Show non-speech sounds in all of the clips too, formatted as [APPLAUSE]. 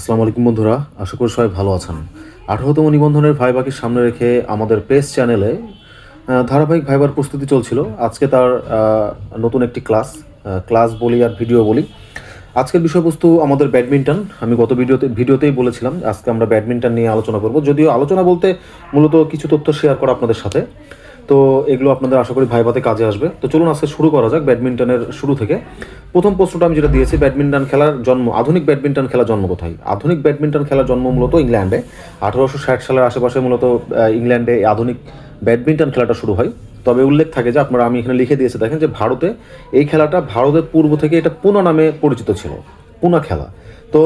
আসসালামু আলাইকুম বন্ধুরা, আশা করি সবাই ভালো আছেন। আঠারোতম নিবন্ধনের ভাইবাকে সামনে রেখে আমাদের প্রেস চ্যানেলে ধারাবাহিক ভাইবার প্রস্তুতি চলছিল। আজকে তার নতুন একটি ক্লাস ক্লাস বলি আর ভিডিও বলি। আজকের বিষয়বস্তু আমাদের ব্যাডমিন্টন। আমি গত ভিডিওতে, ভিডিওতেই বলেছিলাম, আজকে আমরা ব্যাডমিন্টন নিয়ে আলোচনা করব। যদিও আলোচনা বলতে মূলত কিছু তথ্য শেয়ার করা আপনাদের সাথে। তো এগুলো আপনাদের আশা করি ভাইভাতে কাজে আসবে। তো চলুন আজকে শুরু করা যাক ব্যাডমিন্টনের শুরু থেকে। প্রথম প্রশ্নটা আমি যেটা দিয়েছি, ব্যাডমিন্টন খেলার জন্ম, আধুনিক ব্যাডমিন্টন খেলার জন্ম কোথায়? আধুনিক ব্যাডমিন্টন খেলার জন্ম মূলত ইংল্যান্ডে। আঠারোশো ষাট সালের আশেপাশে মূলত ইংল্যান্ডে আধুনিক ব্যাডমিন্টন খেলাটা শুরু হয়। তবে উল্লেখ থাকে যে আপনারা, আমি এখানে লিখে দিয়েছি, দেখেন যে ভারতে এই খেলাটা ভারতের পূর্ব থেকে এটা পুনা নামে পরিচিত ছিল, পুনা খেলা। তো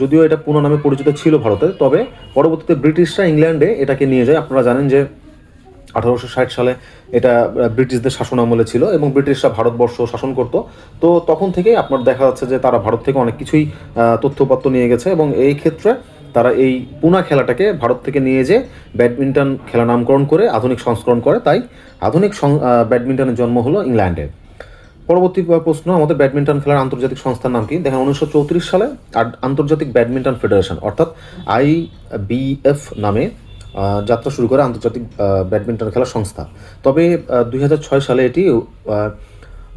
যদিও এটা পুনা নামে পরিচিত ছিল ভারতে, তবে পরবর্তীতে ব্রিটিশরা ইংল্যান্ডে এটাকে নিয়ে যায়। আপনারা জানেন যে আঠারোশো ষাট সালে এটা ব্রিটিশদের শাসন আমলে ছিল এবং ব্রিটিশরা ভারতবর্ষ শাসন করত। তো তখন থেকেই আপনার দেখা যাচ্ছে যে তারা ভারত থেকে অনেক কিছুই তথ্যপত্র নিয়ে গেছে এবং এই ক্ষেত্রে তারা এই পুনা খেলাটাকে ভারত থেকে নিয়ে যে ব্যাডমিন্টন খেলা নামকরণ করে আধুনিক সংস্করণ করে। তাই আধুনিক ব্যাডমিন্টনের জন্ম হলো ইংল্যান্ডে। পরবর্তী প্রশ্ন, আমাদের ব্যাডমিন্টন খেলার আন্তর্জাতিক সংস্থার নাম কি? দেখেন, উনিশশো চৌত্রিশ সালে আন্তর্জাতিক ব্যাডমিন্টন ফেডারেশন, অর্থাৎ আই আইবিএফ নামে যাত্রা শুরু করে আন্তর্জাতিক ব্যাডমিন্টন খেলার সংস্থা। তবে দুই হাজার ছয় সালে এটি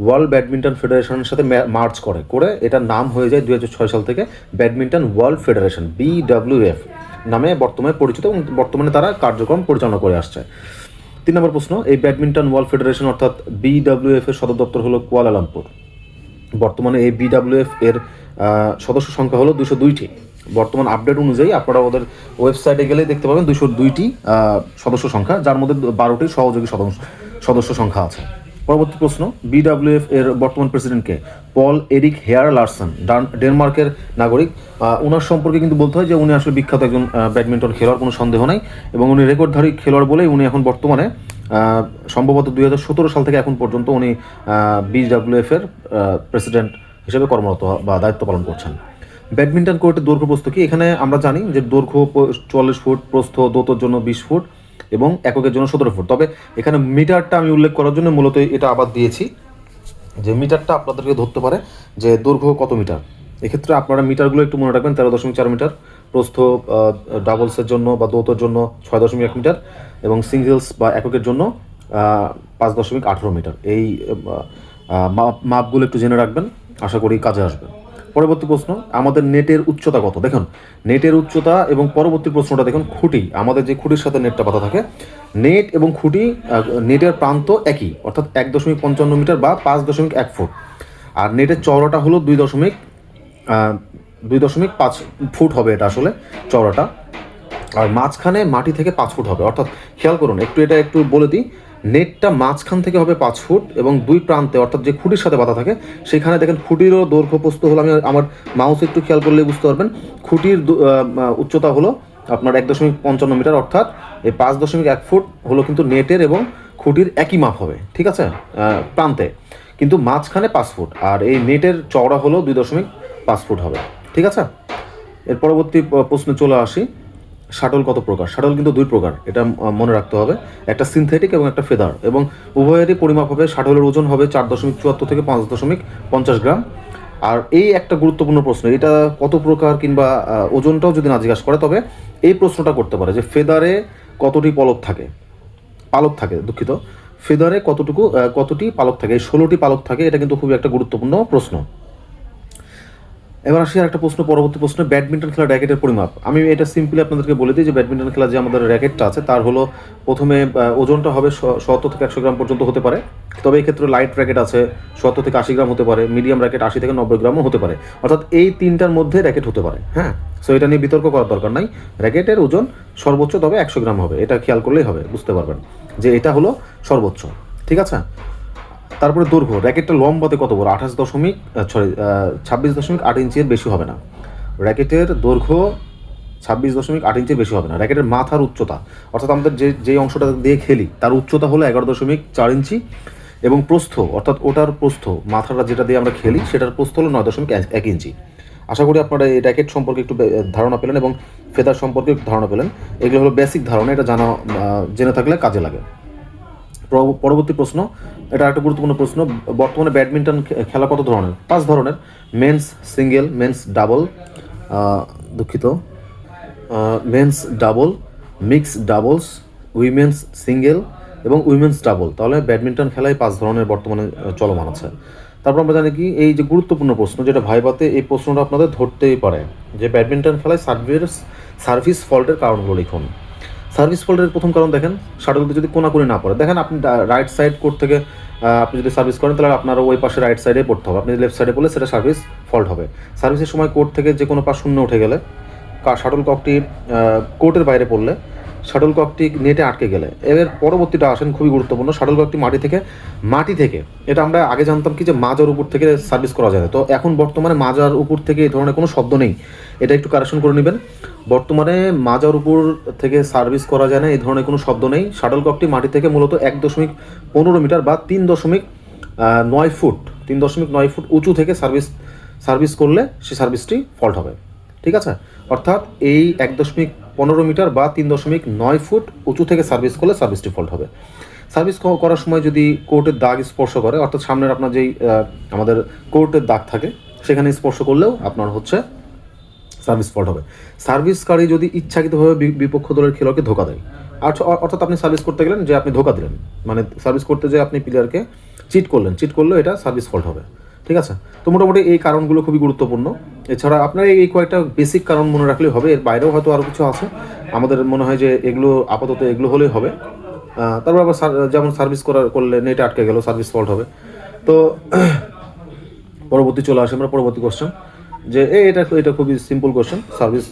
ওয়ার্ল্ড ব্যাডমিন্টন ফেডারেশনের সাথে মার্চ করে করে এটার নাম হয়ে যায় দুই হাজার ছয় সাল থেকে ব্যাডমিন্টন ওয়ার্ল্ড ফেডারেশন বিডব্লিউএফ নামে বর্তমানে পরিচিত এবং বর্তমানে তারা কার্যক্রম পরিচালনা করে আসছে। তিন নম্বর প্রশ্ন, এই ব্যাডমিন্টন ওয়ার্ল্ড ফেডারেশন অর্থাৎ বিডব্লিউএফ এর সদর দপ্তর হলো কুয়ালালামপুর। বর্তমানে এই বিডব্লিউএফ এর সদস্য সংখ্যা হলো দুশো দুইটি। বর্তমান আপডেট অনুযায়ী আপনারা ওদের ওয়েবসাইটে গেলে দেখতে পাবেন দুশো দুইটি সদস্য সংখ্যা, যার মধ্যে বারোটি সহযোগী সদস্য সদস্য সংখ্যা আছে। পরবর্তী প্রশ্ন বিডব্লিউএফ এর বর্তমান প্রেসিডেন্টকে পল এরিক হেয়ার লার্সন ডান- ডেনমার্কের নাগরিক। ওনার সম্পর্কে কিন্তু বলতে হয় যে উনি আসলে বিখ্যাত একজন ব্যাডমিন্টন খেলোয়াড়, কোনো সন্দেহ নাই। এবং উনি রেকর্ডধারী খেলোয়াড় বলেই উনি এখন বর্তমানে সম্ভবত দুই হাজার সতেরো সাল থেকে এখন পর্যন্ত উনি বিডব্লিউএফ এর প্রেসিডেন্ট হিসেবে কর্মরত বা দায়িত্ব পালন করছেন। ব্যাডমিন্টন কোর্টের দৈর্ঘ্য প্রস্থ কি এখানে আমরা জানি যে দৈর্ঘ্য চুয়াল্লিশ ফুট, প্রস্থ দোতোর জন্য বিশ ফুট এবং এককের জন্য সতেরো ফুট। তবে এখানে মিটারটা আমি উল্লেখ করার জন্য মূলত এটা আবার দিয়েছি যে মিটারটা আপনাদেরকে ধরতে পারে যে দৈর্ঘ্য কত মিটার। এক্ষেত্রে আপনারা মিটারগুলো একটু মনে রাখবেন, তেরো দশমিক চার মিটার, প্রস্থ ডাবলসের জন্য বা দৌতের জন্য ছয় দশমিক এক মিটার এবং সিঙ্গেলস বা এককের জন্য পাঁচ দশমিক আঠেরো মিটার। এই মাপগুলো একটু জেনে রাখবেন, আশা করি কাজে আসবে। পরবর্তী প্রশ্ন, আমাদের নেটের উচ্চতা কত? দেখুন, নেটের উচ্চতা এবং পরবর্তী প্রশ্নটা দেখুন, খুঁটি। আমাদের যে খুঁটির সাথে নেটটা পাতা থাকে, নেট এবং খুঁটি নেটের প্রান্ত একই, অর্থাৎ এক দশমিক পঞ্চান্ন মিটার বা পাঁচ দশমিক এক ফুট। আর নেটের চওড়াটা হলো দুই দশমিক দুই দশমিক পাঁচ ফুট হবে এটা আসলে চওড়াটা। আর মাঝখানে মাটি থেকে পাঁচ ফুট হবে। অর্থাৎ খেয়াল করুন, একটু এটা একটু বলে দিই নেটটা মাঝখান থেকে হবে পাঁচ ফুট এবং দুই প্রান্তে, অর্থাৎ যে খুঁটির সাথে বাঁধা থাকে, সেখানে দেখেন খুঁটিরও দৈর্ঘ্য প্রস্থ হলো। আমি আমার মাউস একটু খেয়াল করলে বুঝতে পারবেন। খুঁটির উচ্চতা হলো আপনার এক দশমিক পঞ্চান্ন মিটার, অর্থাৎ এই পাঁচ দশমিক এক ফুট হলো কিন্তু নেটের এবং খুঁটির একই মাপ হবে, ঠিক আছে? প্রান্তে। কিন্তু মাঝখানে পাঁচ ফুট আর এই নেটের চওড়া হলো দুই দশমিক পাঁচ ফুট হবে, ঠিক আছে? এর পরবর্তী প্রশ্নে চলে আসি। শাটল কত প্রকার? শাটল কিন্তু দুই প্রকার, এটা মনে রাখতে হবে। একটা সিনথেটিক এবং একটা ফেদার এবং উভয়েরই পরিমাপ হবে, শাটলের ওজন হবে চার দশমিক চুয়াত্তর থেকে পাঁচ দশমিক পঞ্চাশ গ্রাম। আর এই একটা গুরুত্বপূর্ণ প্রশ্ন, এটা কত প্রকার কিংবা ওজনটাও যদি না জিজ্ঞাসা করে, তবে এই প্রশ্নটা করতে পারে যে ফেদারে কতটি পলক থাকে? পালক থাকে, দুঃখিত। ফেদারে কতটুকু কতটি পালক থাকে? এই ষোলোটি পালক থাকে, এটা কিন্তু খুবই একটা গুরুত্বপূর্ণ প্রশ্ন। এবার আসি আর একটা প্রশ্ন, পরবর্তী প্রশ্ন, ব্যাডমিন্টন খেলার র্যাকেটের পরিমাপ। আমি এটা সিম্পলি আপনাদেরকে বলে দিই যে, ব্যাডমিন্টন খেলা যে আমাদের র্যাকেটটা আছে, তার হলো প্রথমে ওজনটা হবে সত্তর থেকে একশো গ্রাম পর্যন্ত হতে পারে। তবে এই ক্ষেত্রে লাইট র্যাকেট আছে, সত্তর থেকে আশি গ্রাম হতে পারে মিডিয়াম র্যাকেট আশি থেকে নব্বই গ্রামও হতে পারে। অর্থাৎ এই তিনটার মধ্যে র্যাকেট হতে পারে হ্যাঁ? সো এটা নিয়ে বিতর্ক করার দরকার নাই। র্যাকেটের ওজন সর্বোচ্চ, তবে একশো গ্রাম হবে। এটা খেয়াল করলেই হবে, বুঝতে পারবেন যে এটা হলো সর্বোচ্চ। ঠিক আছে? তারপরে দৈর্ঘ্য র্যাকেটটা লম্বাতে কত বড়? আঠাশ দশমিক সরি ছাব্বিশ দশমিক আট ইঞ্চির বেশি হবে না। র্যাকেটের দৈর্ঘ্য ছাব্বিশ দশমিক আট ইঞ্চির বেশি হবে না। র্যাকেটের মাথার উচ্চতা, অর্থাৎ আমাদের যে যে অংশটা দিয়ে খেলি, তার উচ্চতা হলো এগারো দশমিক চার ইঞ্চি এবং প্রস্থ, অর্থাৎ ওটার প্রস্থ, মাথাটা যেটা দিয়ে আমরা খেলি, সেটার প্রস্থ হলো নয় দশমিক এক- ইঞ্চি। আশা করি আপনারা এই র্যাকেট সম্পর্কে একটু ধারণা পেলেন এবং ফেদার সম্পর্কে একটু ধারণা পেলেন। এগুলো হলো বেসিক ধারণা, এটা জানা জেনে থাকলে কাজে লাগে। পরবর্তী প্রশ্ন এটা একটা গুরুত্বপূর্ণ প্রশ্ন। বর্তমানে ব্যাডমিন্টন খেলা কত ধরনের? পাঁচ ধরনের। মেন্স সিঙ্গেল, মেন্স ডাবল দুঃখিত। Men's double, mix doubles, women's single এবং উইমেন্স ডাবল। তাহলে ব্যাডমিন্টন খেলায় পাঁচ ধরনের বর্তমানে চলমান আছে। তারপর আমরা জানি কি, এই যে গুরুত্বপূর্ণ প্রশ্ন যেটা ভাইবাতে, এই প্রশ্নটা আপনাদের ধরতেই পারে। যে ব্যাডমিন্টন খেলায় সার্ভিস সার্ভিস ফল্টের কারণগুলো লিখুন। সার্ভিস ফল্টের প্রথম কারণ দেখেন শাটলটি যদি কোনাকুনি না পড়ে। দেখেন আপনি রাইট সাইড কোর্ট থেকে আপনি যদি সার্ভিস করেন, তাহলে আপনার ওই পাশে রাইট সাইডে পড়তে হবে। আপনি লেফট সাইডে পড়লে সেটা সার্ভিস ফল্ট হবে। সার্ভিসের সময় কোর্ট থেকে যে কোনো পাশ শূন্য উঠে গেলে শাটল ককটি কোর্টের বাইরে পড়লে শাটল ককটি নেটে আটকে গেলে। এর পরবর্তীটা আসেন খুবই গুরুত্বপূর্ণ। শাটল ককটি মাটি থেকে মাটি থেকে। এটা আমরা আগে জানতাম কি যে মাজার উপর থেকে সার্ভিস করা যায়। তো এখন বর্তমানে মাজার উপর থেকে এই ধরনের কোনো শব্দ নেই। এটা একটু কারেকশন করে নেবেন। বর্তমানে মাজার উপর থেকে সার্ভিস করা যায় না, এই ধরনের কোনো শব্দ নেই। শাটল ককটি মাটি থেকে মূলত এক দশমিক পনেরো মিটার বা তিন দশমিক নয় ফুট, তিন দশমিক নয় ফুট উঁচু থেকে সার্ভিস সার্ভিস করলে সেই সার্ভিসটি ফল্ট হবে। ঠিক আছে? অর্থাৎ এই এক দশমিক পনেরো মিটার বা তিন দশমিক নয় ফুট উঁচু থেকে সার্ভিস করলে সার্ভিস ডিফল্ট হবে। সার্ভিস করার সময় যদি কোর্টের দাগ স্পর্শ করে, অর্থাৎ সামনের আপনার যেই আমাদের কোর্টের দাগ থাকে, সেখানে স্পর্শ করলেও আপনার হচ্ছে সার্ভিস ফল্ট হবে। সার্ভিসকারী যদি ইচ্ছাকৃতভাবে বিপক্ষ দলের খেলোয়াড়কে ধোকা দেয়, আর অর্থাৎ আপনি সার্ভিস করতে গেলেন যে আপনি ধোকা দিলেন মানে সার্ভিস করতে যে আপনি প্লেয়ারকে চিট করলেন চিট করলেও এটা সার্ভিস ফল্ট হবে। ঠিক আছে? তো মোটামুটি এই কারণগুলো খুবই গুরুত্বপূর্ণ। এছাড়া আপনার এই কয়েকটা বেসিক কারণ মনে রাখলেই হবে, এর বাইরেও হয়তো আরও কিছু আছে। আমাদের মনে হয় যে এগুলো আপাতত এগুলো হলেই হবে। তারপর আবার যেমন সার্ভিস করার করলে নেটে আটকে গেল সার্ভিস ফল্ট হবে। তো [CLEARS THROAT] পরবর্তী চলে আসে আমরা, পরবর্তী কোশ্চেন যে এটা এটা খুবই সিম্পল কোশ্চেন সার্ভিস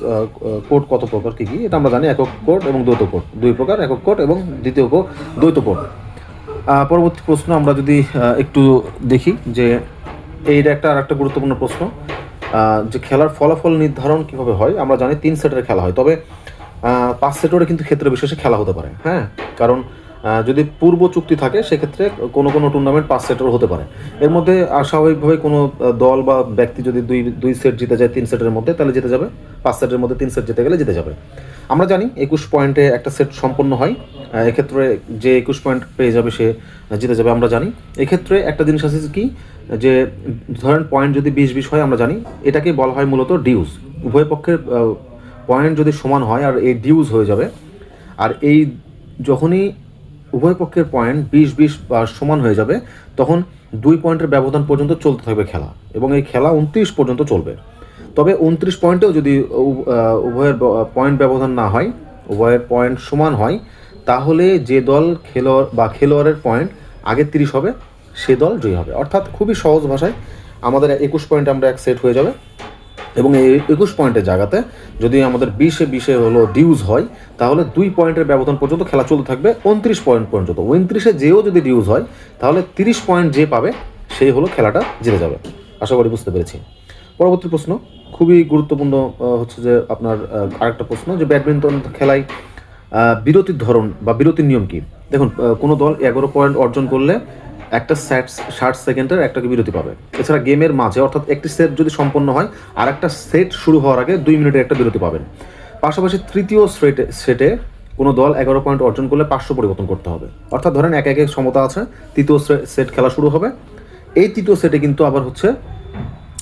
কোড কত প্রকার, কী কী? এটা আমরা জানি, একক কোড এবং দ্বৈত কোড দুই প্রকার, একক কোড এবং দ্বিতীয় দ্বৈত কোড পরবর্তী প্রশ্ন আমরা যদি একটু দেখি যে এইটা একটা আর একটা গুরুত্বপূর্ণ প্রশ্ন যে খেলার ফলাফল নির্ধারণ কীভাবে হয়, আমরা জানি তিন সেটের খেলা হয়, তবে পাঁচ সেটেরও কিন্তু ক্ষেত্রে বিশেষে খেলা হতে পারে হ্যাঁ? কারণ যদি পূর্ব চুক্তি থাকে, সেক্ষেত্রে কোনো কোনো টুর্নামেন্ট পাঁচ সেটেরও হতে পারে। এর মধ্যে স্বাভাবিকভাবে কোনো দল বা ব্যক্তি যদি দুই দুই সেট জিতে যায় তিন সেটের মধ্যে, তাহলে জিতে যাবে। পাঁচ সেটের মধ্যে তিন সেট জিতে গেলে জিতে যাবে। আমরা জানি একুশ পয়েন্টে একটা সেট সম্পন্ন হয়। এক্ষেত্রে যে একুশ পয়েন্ট পেয়ে যাবে সে জিতে যাবে, আমরা জানি। এক্ষেত্রে একটা জিনিস আছে কি, যে ধরেন পয়েন্ট যদি বিশ বিশ হয়, আমরা জানি এটাকে বলা হয় মূলত ডিউজ। উভয় পক্ষের পয়েন্ট যদি সমান হয়, আর এই ডিউজ হয়ে যাবে, আর এই যখনই উভয় পক্ষের পয়েন্ট বিশ বিশ বা সমান হয়ে যাবে, তখন দুই পয়েন্টের ব্যবধান পর্যন্ত চলতে থাকবে খেলা, এবং এই খেলা উনত্রিশ পর্যন্ত চলবে। তবে উনত্রিশ পয়েন্টেও যদি উভয়ের পয়েন্ট ব্যবধান না হয়, উভয়ের পয়েন্ট সমান হয়, তাহলে যে দল খেলোয়াড় বা খেলোয়াড়ের পয়েন্ট আগে তিরিশ হবে, সে দল জয়ী হবে। অর্থাৎ খুবই সহজ ভাষায় আমাদের একুশ পয়েন্ট আমরা এক সেট হয়ে যাবে। এবং এই একুশ পয়েন্টের জায়গাতে যদি আমাদের বিশে বিশে হলো ডিউজ হয়, তাহলে দুই পয়েন্টের ব্যবধান পর্যন্ত খেলা চলতে থাকবে, উনত্রিশ পয়েন্ট পর্যন্ত। উনত্রিশে যেও যদি ডিউজ হয়, তাহলে তিরিশ পয়েন্ট যে পাবে, সেই হলো খেলাটা জিতে যাবে। আশা করি বুঝতে পেরেছি। পরবর্তী প্রশ্ন। খুবই গুরুত্বপূর্ণ হচ্ছে যে আপনার আরেকটা প্রশ্ন যে ব্যাডমিন্টন খেলায় বিরতির ধরন বা বিরতির নিয়ম কি? দেখুন কোনো দল এগারো পয়েন্ট অর্জন করলে একটা সেট ষাট সেকেন্ডের একটা বিরতি পাবে। এছাড়া গেমের মাঝে অর্থাৎ একটি সেট যদি সম্পন্ন হয় আর একটা সেট শুরু হওয়ার আগে দুই মিনিটের একটা বিরতি পাবেন। পাশাপাশি তৃতীয় সেটে সেটে কোনো দল এগারো পয়েন্ট অর্জন করলে পাঁচশো পরিবর্তন করতে হবে। অর্থাৎ ধরেন এক এক সমতা আছে, তৃতীয় সেট খেলা শুরু হবে। এই তৃতীয় সেটে কিন্তু আবার হচ্ছে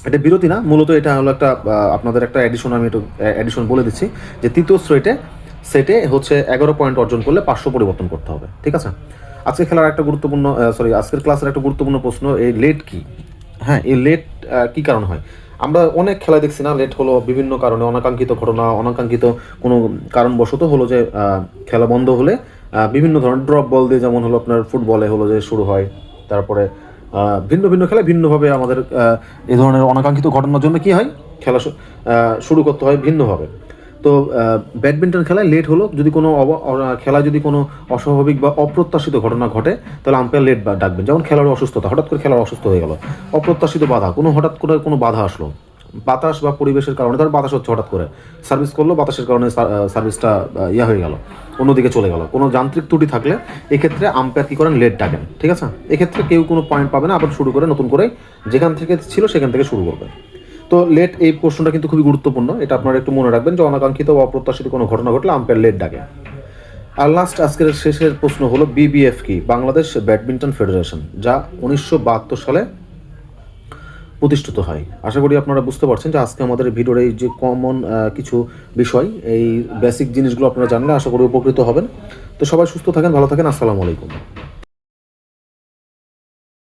এটা বিরতি না, মূলত এটা হলো একটা আপনাদের একটা অ্যাডিশন আমি একটু অ্যাডিশন বলে দিচ্ছি যে তৃতীয় সেটে সেটে হচ্ছে এগারো পয়েন্ট অর্জন করলে পাঁচশো পরিবর্তন করতে হবে, ঠিক আছে? আজকে খেলার একটা গুরুত্বপূর্ণ সরি আজকের ক্লাসের একটা গুরুত্বপূর্ণ প্রশ্ন, এই লেট কি? হ্যাঁ এই লেট কি কারণ হয়? আমরা অনেক খেলা দেখছি না লেট হলো বিভিন্ন কারণে, অনাকাঙ্ক্ষিত ঘটনা, অনাকাঙ্ক্ষিত কোনো কারণবশত হলো যে খেলা বন্ধ হলে বিভিন্ন ধরনের ড্রপ বল দিয়ে যেমন হলো আপনার ফুটবলে হলো যে শুরু হয়, তারপরে ভিন্ন ভিন্ন খেলায় ভিন্নভাবে আমাদের এ ধরনের অনাকাঙ্ক্ষিত ঘটনার জন্য কী হয়? খেলা শুরু করতে হয় ভিন্নভাবে। তো ব্যাডমিন্টন খেলায় লেট হলো, যদি কোনো খেলায় যদি কোনো অস্বাভাবিক বা অপ্রত্যাশিত ঘটনা ঘটে, তাহলে আম্পায়ার লেট ডাকবেন। যেমন খেলার অসুস্থতা, হঠাৎ করে খেলার অসুস্থ হয়ে গেল, অপ্রত্যাশিত বাধা, কোনো হঠাৎ করে কোনো বাধা আসলো বাতাস বা পরিবেশের কারণে তার বাতাস হচ্ছে হঠাৎ করে। সার্ভিস করল, বাতাসের কারণে সার- সার্ভিসটা ইয়া হয়ে গেল, অন্যদিকে চলে গেল। কোনো যান্ত্রিক ত্রুটি থাকলে এক্ষেত্রে আম্পায়ার কী করেন? লেট ডাকেন, ঠিক আছে? এক্ষেত্রে কেউ কোনো পয়েন্ট পাবে না, আবার শুরু করে নতুন করে যেখান থেকে ছিল সেখান থেকে শুরু করবে। তো লেট এই প্রশ্নটা কিন্তু খুবই গুরুত্বপূর্ণ, এটা আপনারা একটু মনে রাখবেন যে অনাকাঙ্ক্ষিত বা অপ্রত্যাশিত কোনো ঘটনা ঘটলে আম্পায়ার লেট ডাকে। আর লাস্ট আজকের শেষের প্রশ্ন হলো বিবিএফ কি? বাংলাদেশ ব্যাডমিন্টন ফেডারেশন যা উনিশশো বাহাত্তর সালে প্রতিষ্ঠিত হয়। আশা করি আপনারা বুঝতে পারছেন যে আজকে আমাদের ভিডিওর এই যে কমন কিছু বিষয়, এই বেসিক জিনিসগুলো আপনারা জানলে আশা করি উপকৃত হবেন। তো সবাই সুস্থ থাকেন, ভালো থাকেন, আসসালামু আলাইকুম।